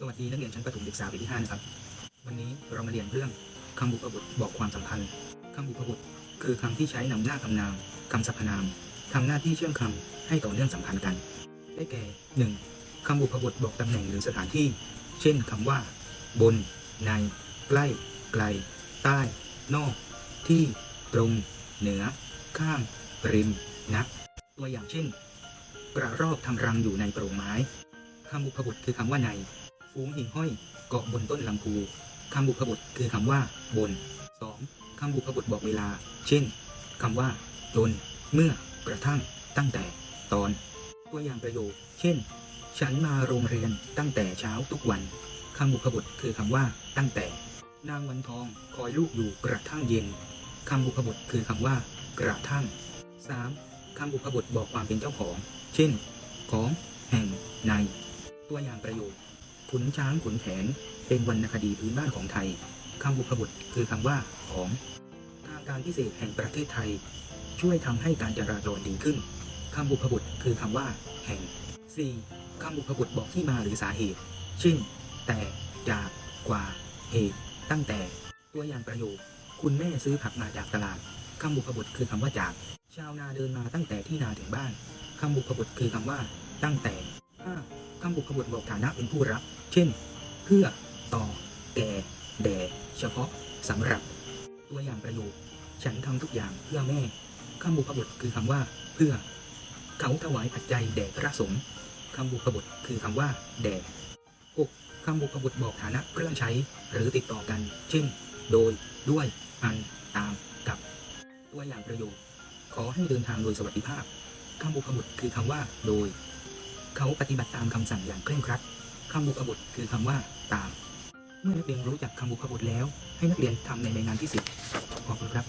สวัสดีนักเรียนชั้นประถมศึกษาปีที่5นะครับ วันนี้เรามาเรียนเรื่องคำบุพบทบอกความสัมพันธ์คำบุพบทคือคำที่ใช้นำหน้าคำนามคำสรรพนามทำหน้าที่เชื่อมคำให้ต่อเนื่องสัมพันธ์กัน ได้แก่ 1. คำบุพบทบอกตำแหน่งหรือสถานที่ เช่นคำว่า บน ใน ใกล้ ไกล ใต้ นอก ที่ ตรง เหนือ ข้าง ริม นัก ตัวอย่างเช่น กระรอกทำรังอยู่ในโปร่งไม้คำบุพบทคือคำว่าใน ฝูงหิ่งห้อยเกาะบนต้นลำพูคำบุพบทคือคำว่าบน 2. คำบุพบทบอกเวลา เช่นคำว่าจนเมื่อกระทั่งตั้งแต่ตอน ตัวอย่างประโยค เช่น ฉันมาโรงเรียนตั้งแต่เช้าทุกวันคำบุพบทคือคำว่าตั้งแต่ นางวันทองคอยลูกอยู่กระทั่งเย็นคำบุพบทคือคำว่า กระทั่ง 3. คำบุพบทบอกความเป็นเจ้าของ เช่น ของ แห่งใน ตัวอย่างประโยค ขุนช้างขุนแผน เป็นวรรณคดีพื้นบ้านของไทยคำบุพบทคือคำว่าของทางการพิเศษแห่งประเทศไทย ช่วยทำให้การจราจรดีขึ้นคำบุพบทคือคำว่า แห่ง 4. คำบุพบทบอกที่มาหรือสาเหตุ เช่น แต่จากกว่า เหตุ ตั้งแต่ ตัวอย่างประโยค คุณแม่ซื้อผักมาจากตลาดคำบุพบทคือคำว่าจาก ชาวนาเดินมาตั้งแต่ที่นาถึงบ้านคำบุพบทคือคำว่า ตั้งแต่ 5. คำบุพบบอกฐานะเป็นผู้รับ เช่น เพื่อต่อแก่แด่เฉพาะสำหรับ ตัวอย่างประโยค ฉันทำทุกอย่างเพื่อแม่คำบุพบทคือคำว่า เพื่อ เขาถวายปัจจัยแด่พระสงฆ์คำบุพบทคือคำว่า แด่ 6. คำบุพบทบอกฐานะเครื่องใช้ หรือติดต่อกัน เช่น โดย ด้วย อัน ตาม กับ ตัวอย่างประโยค ขอให้เดินทางโดยสวัสดิภาพคำบุพบทคือคำว่า โดย เขาปฏิบัติตามคำสั่งอย่างเคร่งครัดคำบุพบุตรคือคำว่าตาม เมื่อนักเรียนรู้จักคำบุพบุตรแล้ว ให้นักเรียนทำในในงานที่สิบขอบคุณครับ